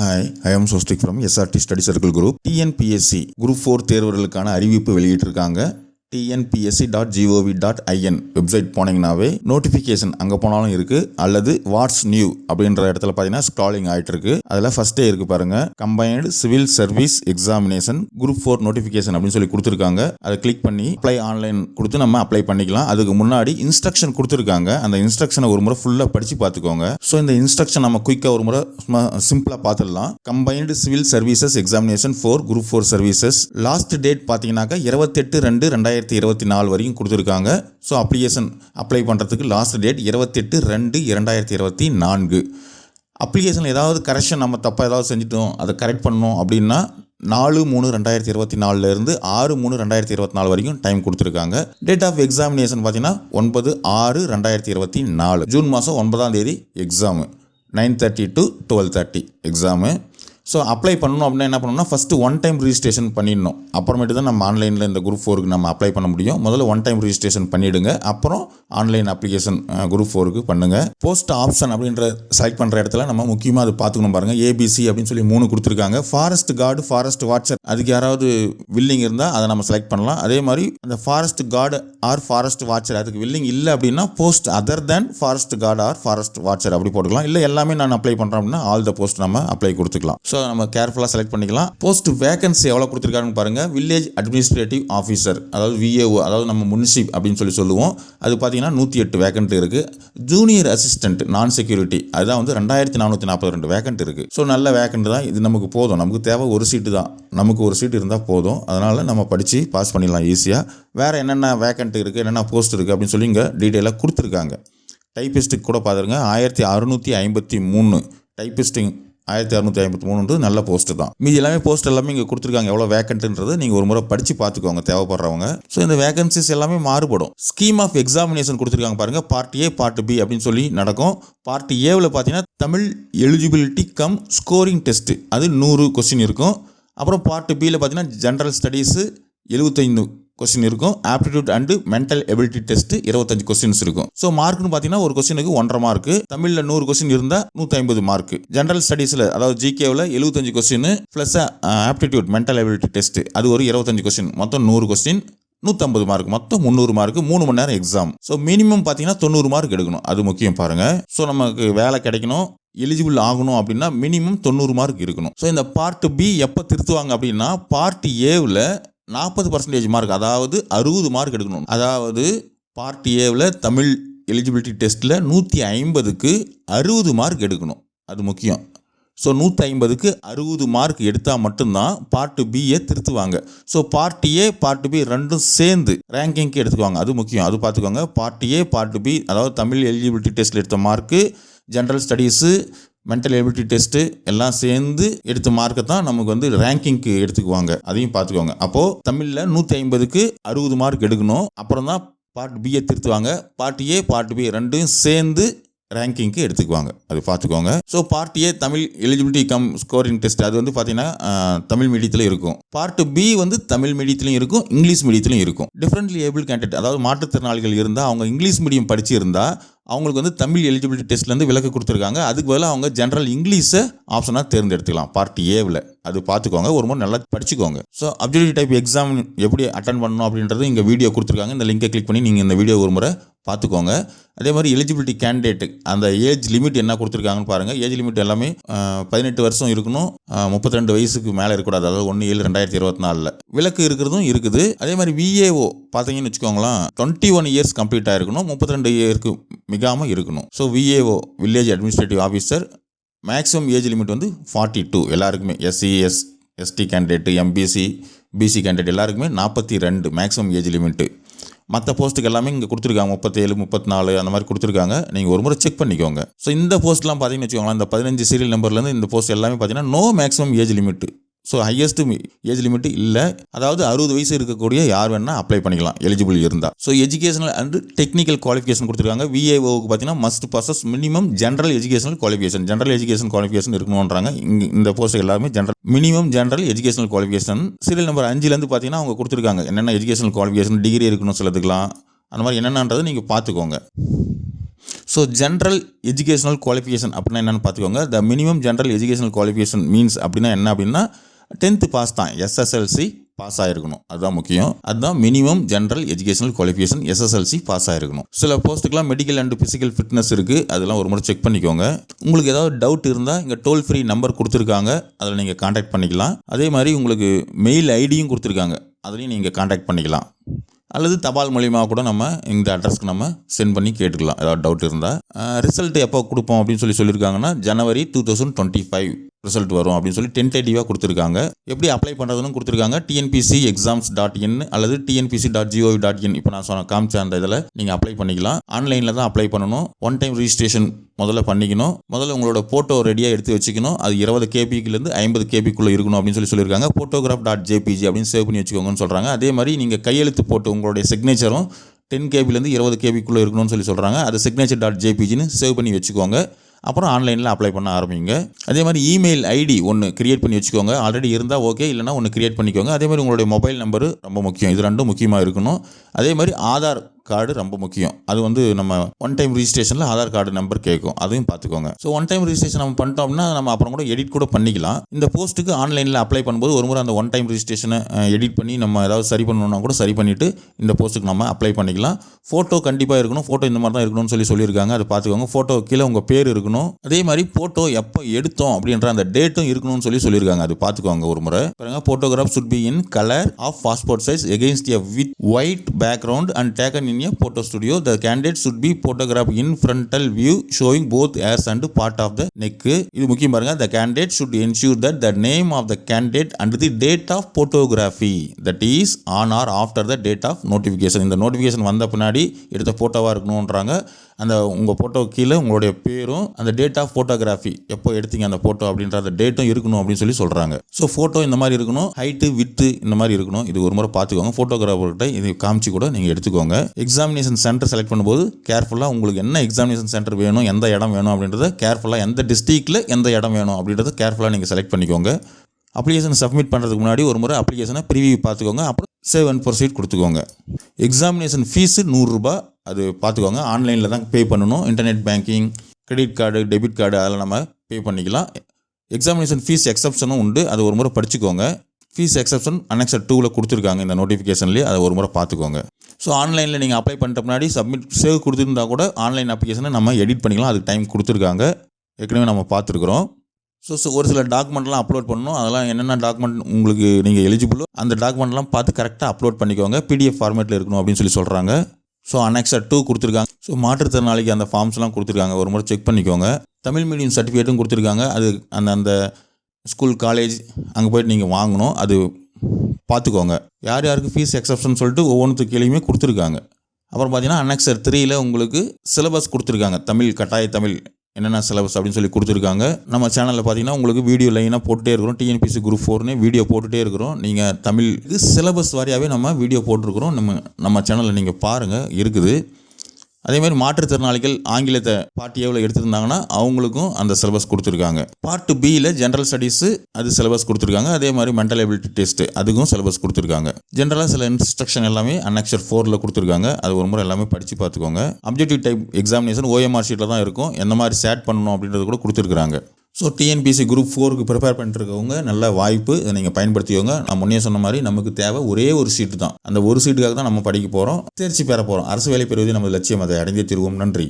Hi I am சோஸ்டிக் from SRT study circle group TNPSC group four தேர்வர்களுக்கான அறிவிப்பு வெளியிட்டிருக்காங்க. TNPSC dot GOV dot IN website போனீங்கன்னாவே notification அங்கே போனாலும் இருக்குது அல்லது வாட்ஸ் நியூ அப்படின்ற இடத்துல பார்த்தீங்கன்னா ஸ்க்ராலிங் ஆகிட்டு இருக்கு. அதில் ஃபஸ்ட்டே இருக்கு பாருங்கள் combined civil service examination group four notification அப்படின்னு சொல்லி கொடுத்துருக்காங்க. அதை கிளிக் பண்ணி அப்ளை ஆன்லைன் கொடுத்து நம்ம அப்ளை பண்ணிக்கலாம். அதுக்கு முன்னாடி இன்ஸ்ட்ரக்ஷன் கொடுத்துருக்காங்க. அந்த இன்ஸ்ட்ரக்ஷனை ஒரு முறை ஃபுல்லாக படித்து பார்த்துக்கோங்க. ஸோ இந்த இன்ஸ்ட்ரக்ஷன் நம்ம குயிக்காக ஒரு முறை சும்மா சிம்பிளாக பார்த்துடலாம். Combined civil services examination four group four services last date பார்த்தீங்கன்னாக்கா இருபத்தெட்டு ரெண்டு ரெண்டாயிரத்தி இருபத்தி நாலு வரைக்கும் கொடுத்துருக்காங்க. ஸோ அப்ளிகேஷன் அப்ளை பண்ணுறதுக்கு லாஸ்ட் டேட் இருபத்தெட்டு ரெண்டு இரண்டாயிரத்தி இருபத்தி நான்கு. அப்ளிகேஷனில் ஏதாவது கரெக்ஷன் நம்ம தப்பாக ஏதாவது செஞ்சுட்டோம் அதை கரெக்ட் பண்ணோம் அப்படின்னா நாலு மூணு ரெண்டாயிரத்தி இருபத்தி நாலுலேருந்து ஆறு மூணு ரெண்டாயிரத்தி இருபத்தி நாலு வரைக்கும் டைம் கொடுத்துருக்காங்க. டேட் ஆஃப் எக்ஸாமினேஷன் பார்த்தீங்கன்னா ஒன்பது ஆறு ரெண்டாயிரத்தி இருபத்தி நாலு. ஜூன் மாதம் ஒன்பதாம் தேதி exam nine thirty to twelve thirty exam so apply பண்ணணும் அப்படின்னா என்ன பண்ணணும்னா ஃபஸ்ட்டு ஒன் டைம் ரிஜிஸ்ட்ரேஷன் பண்ணிடணும். அப்புறமேட்டு தான் நம்ம ஆன்லைனில் இந்த குரூப் ஃபோருக்கு நம்ம அப்ளை பண்ண முடியும். முதல்ல ஒன் டைம் ரிஜிஸ்ட்ரேஷன் பண்ணிவிடுங்க அப்புறம் ஆன்லைன் அப்ளிகேஷன் குரூப் ஃபோருக்கு பண்ணுங்கள் போஸ்ட் ஆப்ஷன் அப்படின்ற செலக்ட் பண்ணுற இடத்துல நம்ம முக்கியமாக அது பார்த்துக்கணும் பாருங்கள் ஏபிசி அப்படின்னு சொல்லி மூணு கொடுத்துருக்காங்க. ஃபாரஸ்ட் கார்டு ஃபாரஸ்ட் வாட்சர் அதுக்கு யாராவது வில்லிங் இருந்தால் அதை நம்ம செலக்ட் பண்ணலாம். அதே மாதிரி அந்த forest guard or forest watcher அதுக்கு வில்லிங் இல்லை அப்படின்னா post other than forest guard or forest watcher அப்படி போட்டுக்கலாம். இல்லை எல்லாமே நான் அப்ளை பண்ணுறேன் அப்படின்னா ஆல் த போஸ்ட் நம்ம அப்ளை கொடுத்துக்கலாம். ஸோ நம்ம கேர்ஃபுல்லாக செலக்ட் பண்ணிக்கலாம். போஸ்ட் வேகன்சி எவ்வளோ கொடுத்துருக்காருன்னு பாருங்கள் வில்லேஜ் அட்மினிஸ்ட்ரேட்டிவ் ஆஃபீஸர் அதாவது விஏஓ அதாவது நம்ம முன்சிப் அப்படின்னு சொல்லி சொல்லுவோம். அது பார்த்தீங்கன்னா நூற்றி எட்டு வேகன்ட் இருக்குது ஜூனியர் அசிஸ்டன்ட் நான் செக்யூரிட்டி அதுதான் வந்து ரெண்டாயிரத்தி நானூற்றி நாற்பது ரெண்டு வேகன்ட் இருக்குது ஸோ நல்ல வேகன்ட் தான். இது நமக்கு போதும். நமக்கு தேவை ஒரு சீட்டு தான். நமக்கு ஒரு சீட்டு இருந்தால் போதும். அதனால் நம்ம படித்து பாஸ் பண்ணிடலாம் ஈஸியாக வேறு என்னென்ன வேகன்ட் இருக்குது என்னென்ன போஸ்ட் இருக்குது அப்படின்னு சொல்லி இங்கே டீட்டெயிலாக கொடுத்துருக்காங்க. டைப்பிஸ்ட்டுக்கு கூட பார்த்துருங்க ஆயிரத்தி அறுநூற்றி ஐம்பத்தி மூணு டைப்பிஸ்டிங் ஆயிரத்தி அறுநூற்றி ஐம்பத்தி மூணுன்றது நல்ல போஸ்ட் தான். மீதி எல்லாமே போஸ்ட் எல்லாமே இங்கே கொடுத்துருக்காங்க. எவ்வளோ வேக்கன்ட்ன்றது நீங்கள் ஒரு முறை படித்து பார்த்துக்கோங்க தேவைப்படுறவங்க. ஸோ இந்த வேகன்சிஸ் எல்லாமே மாறுபடும். ஸ்கீம் ஆஃப் எக்ஸாமினேஷன் கொடுத்துருக்காங்க பாருங்கள் பார்ட் ஏ பார்ட் பி அப்படின்னு சொல்லி நடக்கும். பார்ட் ஏவில் பார்த்தீங்கன்னா Tamil eligibility cum scoring test அது நூறு கொஸ்டின் இருக்கும். அப்புறம் பார்ட் பியில் பார்த்தீங்கன்னா ஜென்ரல் ஸ்டடீஸு எழுபத்தைந்து கொஸ்டின் இருக்கும். Aptitude and mental ability test இருபத்தஞ்சு கொஸ்டின்ஸ் இருக்கும். ஸோ மார்க்னு பார்த்தீங்கன்னா ஒரு கொஸ்டினுக்கு ஒன்றரை மார்க்கு தமிழில் நூறு கொஸ்டின் இருந்தால் நூற்றி ஐம்பது மார்க் ஜென்ரல் ஸ்டடீஸில் அதாவது ஜிகேவில் எழுபத்தஞ்சு question plus aptitude mental ability test அது ஒரு இருபத்தஞ்சு கொஸ்டின் மொத்தம் நூறு கொஸ்டின் நூற்றம்பது மார்க் மொத்தம் முந்நூறு மார்க் மூணு மணி நேரம் எக்ஸாம் ஸோ மினிமம் பார்த்தீங்கன்னா தொண்ணூறு மார்க் எடுக்கணும். அது முக்கியம் பாருங்கள் ஸோ நமக்கு வேலை கிடைக்கணும். எலிஜிபிள் ஆகணும் அப்படின்னா மினிமம் தொண்ணூறு மார்க் இருக்கணும். ஸோ இந்த பார்ட் பி எப்போ திருத்துவாங்க அப்படின்னா பார்ட் ஏவில் நாற்பது பர்சன்டேஜ் மார்க் அதாவது அறுபது மார்க் எடுக்கணும். அதாவது பார்ட் ஏவில் தமிழ் எலிஜிபிலிட்டி டெஸ்ட்டில் நூற்றி ஐம்பதுக்கு அறுபது மார்க் எடுக்கணும். அது முக்கியம். ஸோ நூற்றி ஐம்பதுக்கு அறுபது மார்க் எடுத்தால் மட்டும்தான் பார்ட்டு பியை திருத்துவாங்க. So part A part B ரெண்டும் சேர்ந்து ரேங்கிங்க்கு எடுத்துக்குவாங்க. அது முக்கியம். அது பார்த்துக்கோங்க. பார்ட் ஏ பார்ட் பி அதாவது தமிழ் எலிஜிபிலிட்டி டெஸ்ட்டில் எடுத்த mark general studies mental ability test எல்லாம் சேர்ந்து எடுத்த மார்க்கை தான் நமக்கு வந்து ரேங்கிங்க்கு எடுத்துக்குவாங்க. அதையும் பார்த்துக்கோங்க. அப்போது தமிழில் நூற்றி ஐம்பதுக்கு அறுபது மார்க் எடுக்கணும். அப்புறம் தான் பார்ட் பியை திருத்துவாங்க. பார்ட் ஏ பார்ட் பி ரெண்டும் சேர்ந்து ரேங்கிங்க்கு எடுத்துக்குவாங்க. அது பார்த்துக்கோங்க. So part A Tamil eligibility cum scoring test அது வந்து பார்த்தீங்கன்னா தமிழ் மீடியத்தில் இருக்கும். பார்ட் பி வந்து தமிழ் மீடியத்திலையும் இருக்கும் இங்கிலீஷ் மீடியத்திலையும் இருக்கும். டிஃப்ரெண்ட்லி ஏபிள் கேண்டிடேட் அதாவது மாற்றுத்திறனாளிகள் இருந்தால் அவங்க இங்கிலீஷ் மீடியம் படிச்சு இருந்தால் அவங்களுக்கு வந்து தமிழ் எலிஜிபிலிட்டி டெஸ்ட்லேருந்து விலக்கு கொடுத்துருக்காங்க. அதுக்கு பதிலாக அவங்க ஜென்ரல் இங்கிலீஷை ஆப்ஷனாக தேர்ந்தெடுத்துக்கலாம். பார்ட் ஏவில் அது பார்த்துக்கோங்க. ஒரு முறை நல்லா படிச்சுக்கோங்க. ஸோ அப்ஜெக்டிவ் டைப் எக்ஸாம் எப்படி அட்டன் பண்ணணும் அப்படின்றது இங்கே வீடியோ கொடுத்துருக்காங்க. இந்த லிங்கை கிளிக் பண்ணி நீங்கள் இந்த வீடியோ ஒரு முறை பார்த்துக்கோங்க. அதே மாதிரி எலிஜிபிலிட்டி கேண்டிடேட் அந்த ஏஜ் லிமிட் என்ன கொடுத்துருக்காங்கன்னு பாருங்கள் ஏஜ் லிமிட் எல்லாமே பதினெட்டு வருஷம் இருக்கணும். முப்பத்தி ரெண்டு வயசுக்கு மேலே இருக்கக்கூடாது. அதாவது ஒன்று ஏழு ரெண்டாயிரத்தி இருபத்தி நாலில் விலக்கு இருக்கிறதும் இருக்குது. அதே மாதிரி விஏஓ பார்த்தீங்கன்னு வச்சுக்கோங்களேன் டுவெண்ட்டி ஒன் இயர்ஸ் கம்ப்ளீட் ஆகிருக்கணும் முப்பத்தி ரெண்டு இயருக்கு மிகாமல் இருக்கணும் so VAO village administrative officer maximum age limit வந்து ஃபார்ட்டி டூ எல்லாருக்குமே SC S ST candidate MBC BC candidate எல்லாருக்குமே நாற்பத்தி ரெண்டு மேக்ஸிமம் ஏஜ் லிமிட்டு மற்ற போஸ்ட்டுக்கு எல்லாமே இங்கே கொடுத்துருக்காங்க. முப்பத்தேழு முப்பத்தி நாலு அந்த மாதிரி கொடுத்துருக்காங்க. நீங்கள் ஒரு முறை செக் பண்ணிக்கோங்க. ஸோ இந்த போஸ்ட்லாம் பார்த்தீங்கன்னு வச்சுக்கோங்களேன் இந்த பதினஞ்சு சீரியல் நம்பர்லேருந்து இந்த போஸ்ட் எல்லாமே பார்த்தீங்கன்னா no maximum age limit so highest age limit இல்லை. அதாவது அறுபது வயசு இருக்கக்கூடிய யார் வேணால் அப்ளை பண்ணிக்கலாம். எலிஜிபிள் இருந்தால் so educational and technical qualification கொடுத்துருக்காங்க. விஏஓக்கு பார்த்தீங்கன்னா must possess minimum general educational qualification general education qualification இருக்கணுன்றாங்க இங்கே இந்த போஸ்ட் எல்லாமே general minimum general educational qualification serial number அஞ்சுலேருந்து பார்த்தீங்கன்னா அவங்க கொடுத்துருக்காங்க. என்னென்ன எஜுகேஷனல் குவாலிஃபிகேஷன் டிகிரி இருக்கணும் சிலதுக்கெலாம் அந்த மாதிரி என்னென்னன்றதை நீங்கள் பார்த்துக்கோங்க ஸோ ஜென்ரல் எஜுகேஷனல் குவாலிஃபிகேஷன் அப்படின்னா என்னென்னு பார்த்துக்கோங்க the minimum general educational qualification means அப்படின்னா என்ன அப்படின்னா டென்த்து பாஸ் தான். எஸ்எஸ்எல்சி பாஸ் ஆகிருக்கணும் அதுதான் முக்கியம். அதுதான் minimum general educational qualification SSLC pass ஆகிருக்கணும் சில போஸ்ட்டுக்கெலாம் மெடிக்கல் அண்ட் ஃபிசிக்கல் ஃபிட்னஸ் இருக்குது அதெல்லாம் ஒரு முறை செக் பண்ணிக்கோங்க. உங்களுக்கு ஏதாவது டவுட் இருந்தால் இங்கே டோல் ஃப்ரீ நம்பர் கொடுத்துருக்காங்க. அதில் நீங்கள் காண்டாக்ட் பண்ணிக்கலாம். அதே மாதிரி உங்களுக்கு மெயில் ஐடியும் கொடுத்துருக்காங்க. அதுலேயும் நீங்கள் காண்டாக்ட் பண்ணிக்கலாம். அல்லது தபால் மூலியமாக கூட நம்ம இந்த அட்ரஸ்க்கு நம்ம சென்ட் பண்ணி கேட்டுக்கலாம். ஏதாவது டவுட் இருந்தால் ரிசல்ட் எப்போ கொடுப்போம் அப்படின்னு சொல்லி சொல்லியிருக்காங்கன்னா January two thousand twenty five result வரும் அப்படின்னு சொல்லி டென்டேட்டிவாக கொடுத்துருக்காங்க. எப்படி அப்ளை பண்ணுறதுன்னு கொடுத்துருக்காங்க. டிஎன்பிசி எக்ஸாம்ஸ் டாட் இன் அல்லது TNPSC dot GOV dot in இப்போ நான் சொன்ன காமிச்ச அந்த இதில் நீங்கள் அப்ளை பண்ணிக்கலாம். ஆன்லைனில் தான் அப்ளை பண்ணணும். ஒன் டைம் ரிஜிஸ்ட்ரேஷன் முதல்ல பண்ணிக்கணும். முதல்ல உங்களோட ஃபோட்டோ ரெடியாக எடுத்து வச்சுக்கணும். அது இருபது கேபிக்குலேருந்து ஐம்பது கேபிக்குள்ளே இருக்கணும் அப்படின்னு சொல்லி சொல்லியிருக்காங்க. ஃபோட்டோகிராஃப் டாட் ஜேபிஜி அப்படின்னு சேவ் பண்ணி வச்சுக்கோங்கன்னு சொல்கிறாங்க அதே மாதிரி நீங்கள் கையெழுத்து போட்டு உங்களுடைய சிக்னேச்சரும் டென் கேபிலேருந்து இருபது கேபிக்குள்ளே இருக்கணும்னு சொல்லி சொல்கிறாங்க அது சிக்னேச்சர் டாட் ஜேபிஜின்னு சேவ் பண்ணி வச்சுக்கோங்க. அப்புறம் ஆன்லைனில் அப்ளை பண்ண ஆரம்பிங்க. அதே மாதிரி இமெயில் ஐடி ஒன்று கிரியேட் பண்ணி வச்சுக்கோங்க. ஆல்ரெடி இருந்தால் ஓகே இல்லைனா ஒன்று கிரியேட் பண்ணிக்கோங்க. அதே மாதிரி உங்களுடைய மொபைல் நம்பரு ரொம்ப முக்கியம். இது ரெண்டும் முக்கியமாக இருக்கணும். அதே மாதிரி ஆதார் கார்டு ரொம்ப முக்கியம். அது வந்து நம்ம ஒன் டைம் ரிஜிஸ்ட்ரேஷனில் ஆதார் கார்டு நம்பர் கேட்கும் அதையும் பார்த்துக்கோங்க. ஸோ ஒன் டைம் ரிஜிஸ்ட்ரேஷன் நம்ம பண்ணிட்டோம் அப்படின்னா நம்ம அப்புறம் கூட எடிட் கூட பண்ணிக்கலாம். இந்த போஸ்ட்டுக்கு ஆன்லைனில் அப்ளை பண்ணும்போது ஒரு முறை அந்த ஒன் டைம் ரிஜிஸ்ட்ரேஷனை எடிட் பண்ணி நம்ம ஏதாவது சரி பண்ணணும்னா கூட சரி பண்ணிவிட்டு இந்த போஸ்ட்டுக்கு நம்ம அப்ளை பண்ணிக்கலாம். ஃபோட்டோ கண்டிப்பாக இருக்கணும். ஃபோட்டோ இந்த மாதிரி தான் இருக்கணும்னு சொல்லி சொல்லியிருக்காங்க. அதை பார்த்துக்கோங்க. ஃபோட்டோ கீழே உங்கள் பேர் இருக்கணும். அதே மாதிரி ஃபோட்டோ எப்போ எடுத்தோம் அப்படின்ற அந்த டேட்டும் இருக்கணும்னு சொல்லி சொல்லியிருக்காங்க. அது பார்த்துக்கோங்க ஒரு முறை. பாருங்க photograph should be in colour of passport size against a with white background and taken in a photo studio the candidate should be photographed in frontal view showing both ears and part of the neck இது முக்கியம் பாருங்க the candidate should ensure that the name of the candidate and the date of photography that is on or after the date of notification இந்த notification வந்த பின்னாடி எடுத்த ஃபோட்டோவாக இருக்கணுன்றாங்க அந்த உங்கள் ஃபோட்டோ கீழே உங்களுடைய பேரும் அந்த டேட் ஆஃப் ஃபோட்டோகிராஃபி எப்போ எடுத்தீங்க அந்த ஃபோட்டோ அப்படின்ற அந்த டேட்டும் இருக்கணும் அப்படின்னு சொல்லி சொல்கிறாங்க ஸோ ஃபோட்டோ இந்த மாதிரி இருக்கணும். ஹைட்டு வித்து இந்த மாதிரி இருக்கணும். இது ஒரு முறை பார்த்துக்கோங்க. ஃபோட்டோகிராஃபர்கிட்ட இது காமிச்சு கூட நீங்கள் எடுத்துக்கோங்க. எக்ஸாமினேஷன் சென்டர் செலக்ட் பண்ணும்போது கேர்ஃபுல்லாக உங்களுக்கு என்ன எக்ஸாமினேஷன் சென்டர் வேணும் எந்த இடம் வேணும் அப்படின்றத கேர்ஃபுல்லாக எந்த டிஸ்ட்ரிக்டில் எந்த இடம் வேணும் அப்படின்றத கேர்ஃபுல்லாக நீங்கள் செலக்ட் பண்ணிக்கோங்க. அப்ளிகேஷன் சப்மிட் பண்ணுறதுக்கு முன்னாடி ஒரு முறை அப்ளிகேஷனை ப்ரிவியூ பார்த்துக்கோங்க. அப்புறம் சேவ் அண்ட் ப்ரொசீட் கொடுத்துக்கோங்க. எக்ஸாமினேஷன் ஃபீஸு நூறுரூபா அது பார்த்துக்கோங்க. ஆன்லைனில் தான் பே பண்ணணும். Internet banking credit card debit card அதெல்லாம் நம்ம பே பண்ணிக்கலாம். எக்ஸாமினேஷன் ஃபீஸ் எக்ஸப்ஷனும் உண்டு. அது ஒரு முறை படிச்சுக்கோங்க ஃபீஸ் எக்ஸப்ஷன் அனெக்ஸட் டூவில் கொடுத்துருக்காங்க. இந்த நோட்டிஃபிகேஷன்லேயே அதை ஒரு முறை பார்த்துக்கோங்க ஸோ ஆன்லைனில் நீங்கள் அப்ளை பண்ணிட்ட முன்னாடி சப்மிட் சேவ் கொடுத்துருந்தா கூட ஆன்லைன் அப்ளிகேஷனை நம்ம எடிட் பண்ணிக்கலாம். அதுக்கு டைம் கொடுத்துருக்காங்க. ஏற்கனவே நம்ம பார்த்துருக்குறோம். ஸோ ஸோ ஒரு சில டாக்குமெண்ட்லாம் அப்லோட் பண்ணணும். அதெல்லாம் என்னென்ன டாக்குமெண்ட் உங்களுக்கு நீங்கள் எலிஜிபிளோ அந்த டாக்குமெண்ட்லாம் பார்த்து கரெக்டாக அப்லோட் பண்ணிக்கோங்க. பிடிஎஃப் ஃபார்மேட்டில் இருக்கணும் அப்படின்னு சொல்லி சொல்கிறாங்க ஸோ அனெக்ஸா டூ கொடுத்துருக்காங்க. ஸோ மாற்றுத்திறனாளிக்கு அந்த ஃபார்ம்ஸ்லாம் கொடுத்துருக்காங்க. ஒரு முறை செக் பண்ணிக்கோங்க. தமிழ் மீடியம் சர்டிஃபிகேட்டும் கொடுத்துருக்காங்க. அது அந்த அந்த ஸ்கூல் காலேஜ் அங்கே போயிட்டு நீங்கள் வாங்கணும். அது பார்த்துக்கோங்க. யார் யாருக்கு ஃபீஸ் எக்ஸப்ஷன் சொல்லிட்டு ஒவ்வொன்றுத்துக்கு கீழேயுமே கொடுத்துருக்காங்க. அப்புறம் பார்த்தீங்கன்னா அனெக்சர் த்ரீயில் உங்களுக்கு சிலபஸ் கொடுத்துருக்காங்க. தமிழ் கட்டாய தமிழ் என்னென்ன சிலபஸ் அப்படின்னு சொல்லி கொடுத்துருக்காங்க. நம்ம சேனலில் பார்த்தீங்கன்னா உங்களுக்கு வீடியோ லைனாக போட்டுட்டே இருக்கிறோம். டிஎன்பிசி குரூப் ஃபோர்னு வீடியோ போட்டுகிட்டே இருக்கிறோம். நீங்கள் தமிழ் இது சிலபஸ் வாரியாகவே நம்ம வீடியோ போட்டிருக்கிறோம். நம்ம நம்ம சேனலில் நீங்கள் பாருங்கள் இருக்குது. அதே மாதிரி மாற்றுத்திறனாளிகள் ஆங்கிலத்தை பார்ட் ஏவில் எடுத்திருந்தாங்கன்னா அவங்களுக்கும் அந்த சிலபஸ் கொடுத்துருக்காங்க. பார்ட் பியில் ஜென்ரல் ஸ்டடீஸு அது சிலபஸ் கொடுத்துருக்காங்க. அதே மாதிரி மென்டல் எபிலிட்டி டெஸ்ட் அதுக்கும் சிலபஸ் கொடுத்துருக்காங்க. ஜென்ரலாக சில இன்ஸ்ட்ரக்ஷன் எல்லாமே அன்னக்ஷர் ஃபோரில் கொடுத்துருக்காங்க. அது ஒரு முறை எல்லாமே படித்து பார்த்துக்கோங்க. அப்ஜெக்டிவ் டைப் எக்ஸாமினேஷன் ஓஎம்ஆர் ஷீட்டில் தான் இருக்கும். எந்த மாதிரி சேட் பண்ணணும் அப்படின்றது கூட கொடுத்துருக்குறாங்க. ஸோ டிஎன்பிசி குரூப் ஃபோருக்கு ப்ரிப்பேர் பண்ணிட்டுருக்கவங்க நல்ல வாய்ப்பு இதை நீங்கள் பயன்படுத்திக்கோங்க. நான் முன்னே சொன்ன மாதிரி நமக்கு தேவை ஒரே ஒரு சீட்டு தான். அந்த ஒரு சீட்டுக்காக தான் நம்ம படிக்க போகிறோம் தேர்ச்சி பெற போகிறோம் அரசு வேலை பெறுவதே நமது லட்சியம். அதை அடைந்தே திருவோம். நன்றி.